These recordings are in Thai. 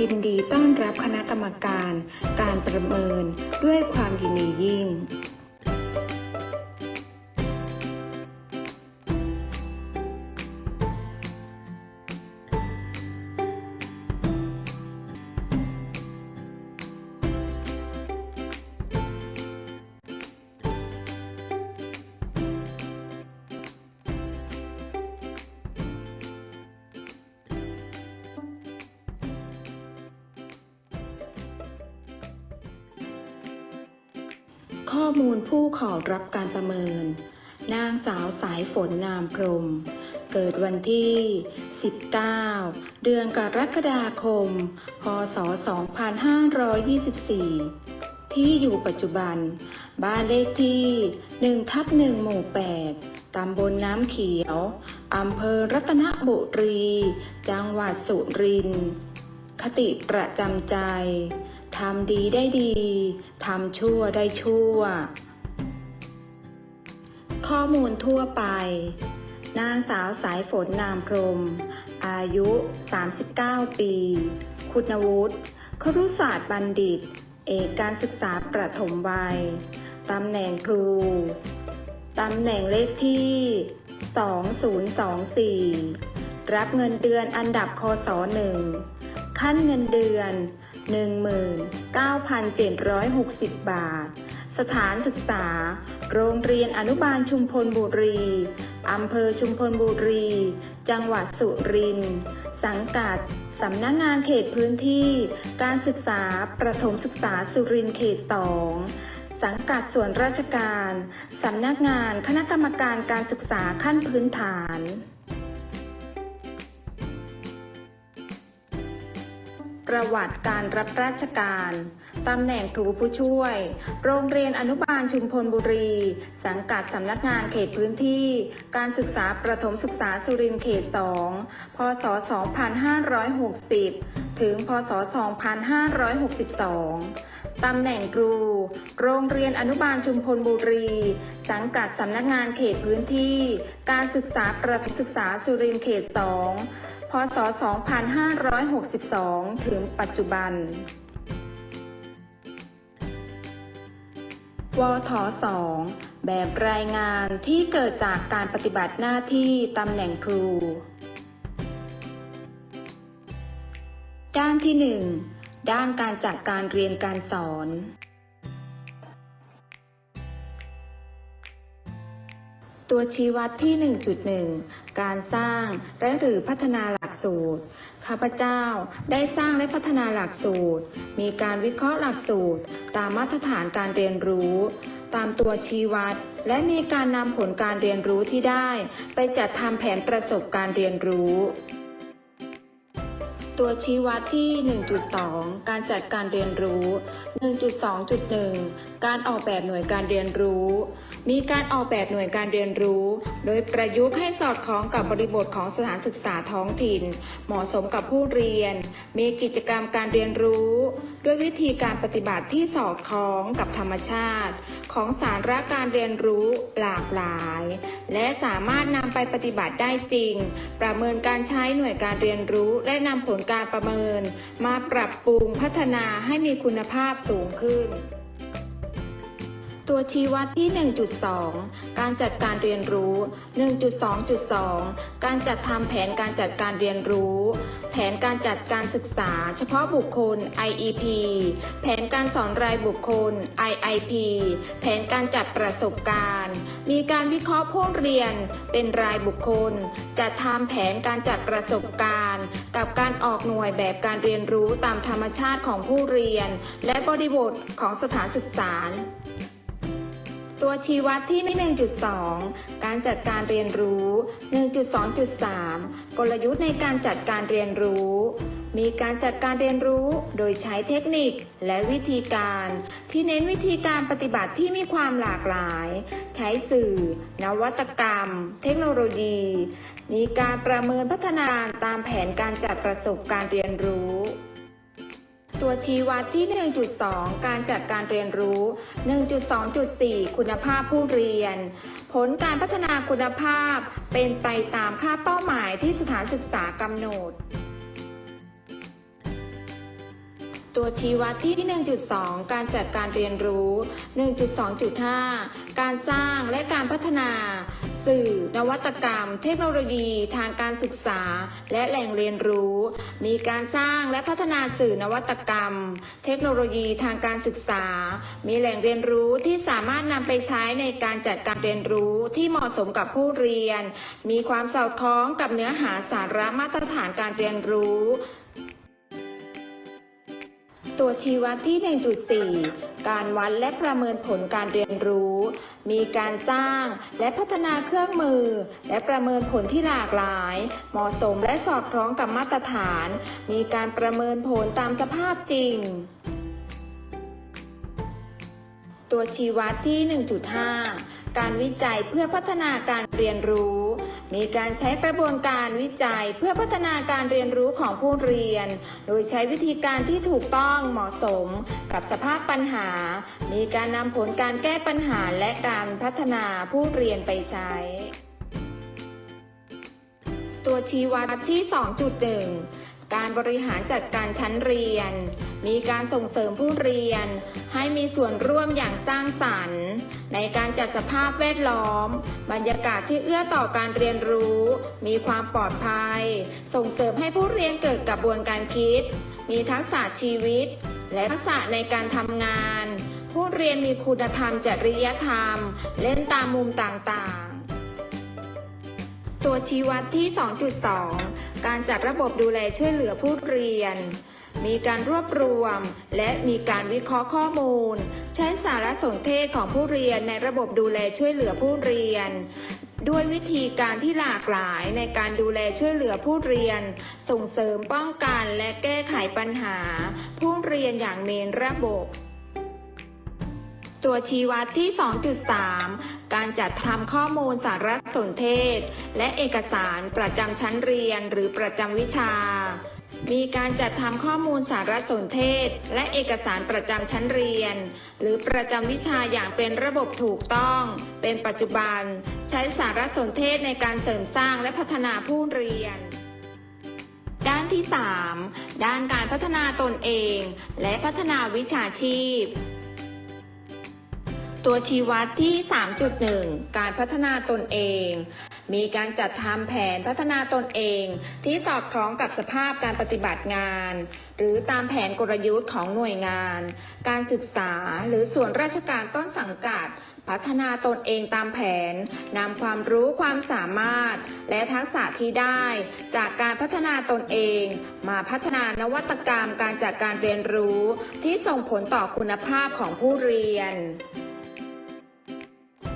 ยินดีต้อนรับคณะกรรมการ การประเมินด้วยความยินดียิ่ง ข้อมูลผู้ขอรับการประเมิน นางสาวสายฝนนามพรม เกิดวันที่ 19 เดือนกรกฎาคม พศ 2524 ที่อยู่ปัจจุบัน บ้านเลขที่1ทับ1หมู่ 8 ตำบลน้ำเขียว อำเภอรัตนบุรี จังหวัดสุรินทร์คติประจำใจ ทำดีได้ดี ทำชั่วได้ชั่ว ข้อมูลทั่วไป นางสาวสายฝนนามพรม อายุ 39 ปี คุณวุฒิครุศาสตร์บัณฑิต เอกการศึกษาประถมวัย ตำแหน่งครู ตำแหน่งเลขที่ 2024 รับเงินเดือนอันดับคศ1 ขั้นเงินเดือน 19,760 บาท สถานศึกษา โรงเรียนอนุบาลชุมพลบุรี อำเภอชุมพลบุรี จังหวัดสุรินทร์สังกัดสำนักงานเขตพื้นที่ การศึกษาประถมศึกษาสุรินทร์เขต 2 สังกัดส่วนราชการ สำนักงานคณะกรรมการการศึกษาขั้นพื้นฐาน ประวัติการรับราชการ ตำแหน่งครูผู้ช่วย โรงเรียนอนุบาลชุมพลบุรี สังกัดสำนักงานเขตพื้นที่ การศึกษาประถมศึกษาสุรินทร์เขต 2 พศ 2560 ถึง พศ 2562ตำแหน่งครู โรงเรียนอนุบาลชุมพลบุรี สังกัดสำนักงานเขตพื้นที่ การศึกษาประถมศึกษาสุรินทร์เขต 2 ศ 2562 ถึงปัจจุบัน วท2แบบรายงานที่เกิดจากการปฏิบัติหน้าที่ตำแหน่งครู ด้านที่ 1 ด้านการจัดการเรียนการสอน ตัวชี้วัดที่ 1.1 การสร้างและหรือพัฒนาหลักสูตร ข้าพเจ้าได้สร้างและพัฒนาหลักสูตร มีการวิเคราะห์หลักสูตร ตามมาตรฐานการเรียนรู้ ตามตัวชี้วัด และมีการนำผลการเรียนรู้ที่ได้ ไปจัดทำแผนประสบการเรียนรู้ ตัวชี้วัดที่ 1.2 การจัดการเรียนรู้ 1.2.1 การออกแบบหน่วยการเรียนรู้ มีการออกแบบหน่วยการเรียนรู้ โดยประยุกต์ให้สอดคล้องกับบริบทของสถานศึกษาท้องถิ่น เหมาะสมกับผู้เรียน มีกิจกรรมการเรียนรู้ ด้วยวิธีการปฏิบัติที่สอดคล้องกับธรรมชาติ ของสาระการเรียนรู้หลากหลาย และสามารถนำไปปฏิบัติได้จริง ประเมินการใช้หน่วยการเรียนรู้และนำผลการประเมิน มาปรับปรุงพัฒนาให้มีคุณภาพสูงขึ้น ตัวชี้วัดที่ 1.2 การจัดการเรียนรู้ 1.2.2 การจัดทำแผนการจัดการเรียนรู้ แผนการจัดการศึกษา เฉพาะบุคคล IEP แผนการสอนรายบุคคล IIP แผนการจัดประสบการณ์ มีการวิเคราะห์ผู้เรียน เป็นรายบุคคล จัดทำแผนการจัดประสบการณ์ กับการออกหน่วยแบบการเรียนรู้ตามธรรมชาติของผู้เรียน และบริบทของสถานศึกษา ตัวชี้วัดที่ 1.2 การจัดการเรียนรู้ 1.2.3 กลยุทธ์ในการจัดการเรียนรู้ มีการจัดการเรียนรู้โดยใช้เทคนิคและวิธีการ ที่เน้นวิธีการปฏิบัติที่มีความหลากหลาย ใช้สื่อ นวัตกรรม เทคโนโลยี มีการประเมินพัฒนาตามแผนการจัดประสบการเรียนรู้ ตัวชี้วัดที่ 1.2 การจัดการเรียนรู้ 1.2.4 คุณภาพผู้เรียน ผลการพัฒนาคุณภาพเป็นไปตามค่าเป้าหมายที่สถานศึกษากำหนดตัวชี้วัดที่ 1.2 การจัดการเรียนรู้ 1.2.5 การสร้างและการพัฒนา สื่อ นวัตกรรม เทคโนโลยี ทางการศึกษา และแหล่งเรียนรู้ มีการสร้างและพัฒนาสื่อนวัตกรรม เทคโนโลยีทางการศึกษา มีแหล่งเรียนรู้ที่สามารถนำไปใช้ในการจัดการเรียนรู้ที่เหมาะสมกับผู้เรียน มีความสอดคล้องกับเนื้อหาสาระมาตรฐานการเรียนรู้ตัวชี้วัดที่ 1.4 การวัดและประเมินผลการเรียนรู้ มีการสร้างและพัฒนาเครื่องมือ และประเมินผลที่หลากหลาย เหมาะสมและสอดคล้องกับมาตรฐาน มีการประเมินผลตามสภาพจริง ตัวชี้วัดที่ 1.5 การวิจัยเพื่อพัฒนาการเรียนรู้ มีการใช้กระบวนการวิจัยเพื่อพัฒนาการเรียนรู้ของผู้เรียน โดยใช้วิธีการที่ถูกต้องเหมาะสมกับสภาพปัญหา มีการนำผลการแก้ปัญหาและการพัฒนาผู้เรียนไปใช้ ตัวชี้วัดที่ 2.1 การบริหารจัดการชั้นเรียน มีการส่งเสริมผู้เรียน ให้มีส่วนร่วมอย่างสร้างสรรค์ ในการจัดสภาพแวดล้อม บรรยากาศที่เอื้อต่อการเรียนรู้ มีความปลอดภัย ส่งเสริมให้ผู้เรียนเกิดกระบวนการคิด มีทักษะชีวิต และทักษะในการทำงาน ผู้เรียนมีคุณธรรมจริยธรรม เล่นตามมุมต่างๆ ตัวชี้วัดที่ 2.2 การจัดระบบดูแลช่วยเหลือผู้เรียน มีการรวบรวม และมีการวิเคราะห์ข้อมูล ใช้สารสนเทศของผู้เรียนในระบบดูแลช่วยเหลือผู้เรียน ด้วยวิธีการที่หลากหลายในการดูแลช่วยเหลือผู้เรียน ส่งเสริมป้องกันและแก้ไขปัญหา ผู้เรียนอย่างเมนระบบตัวชี้วัดที่ 2.3 การจัดทำข้อมูลสารสนเทศ และเอกสารประจำชั้นเรียนหรือประจำวิชา มีการจัดทำข้อมูลสารสนเทศ และเอกสารประจำชั้นเรียน หรือประจำวิชาอย่างเป็นระบบถูกต้อง เป็นปัจจุบัน ใช้สารสนเทศในการเสริมสร้างและพัฒนาผู้เรียนด้านที่ 3 ด้านการพัฒนาตนเอง และพัฒนาวิชาชีพ ตัวชี้วัดที่ 3.1 การพัฒนาตนเอง มีการจัดทำแผนพัฒนาตนเองที่สอดคล้องกับสภาพการปฏิบัติงาน หรือตามแผนกลยุทธ์ของหน่วยงาน การศึกษาหรือส่วนราชการต้นสังกัด พัฒนาตนเองตามแผนนำความรู้ความสามารถ และทักษะที่ได้ จากการพัฒนาตนเอง มาพัฒนานวัตกรรมการจัดการเรียนรู้ ที่ส่งผลต่อคุณภาพของผู้เรียน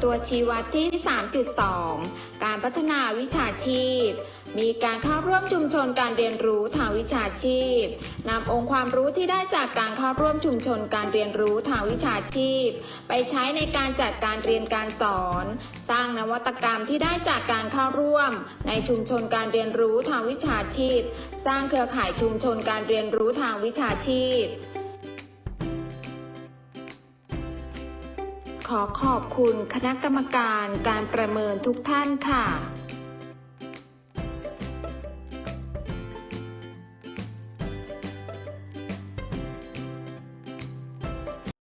ตัวชี้วัดที่ 3.2 การพัฒนาวิชาชีพ มีการเข้าร่วมชุมชนการเรียนรู้ทางวิชาชีพนำองค์ความรู้ที่ได้จากการเข้าร่วมชุมชนการเรียนรู้ทางวิชาชีพ ไปใช้ในการจัดการเรียนการสอน สร้างนวัตกรรมที่ได้จากการเข้าร่วม ในชุมชนการเรียนรู้ทางวิชาชีพ สร้างเครือข่ายชุมชนการเรียนรู้ทางวิชาชีพ ขอขอบคุณคณะกรรมการการประเมินทุกท่านค่ะ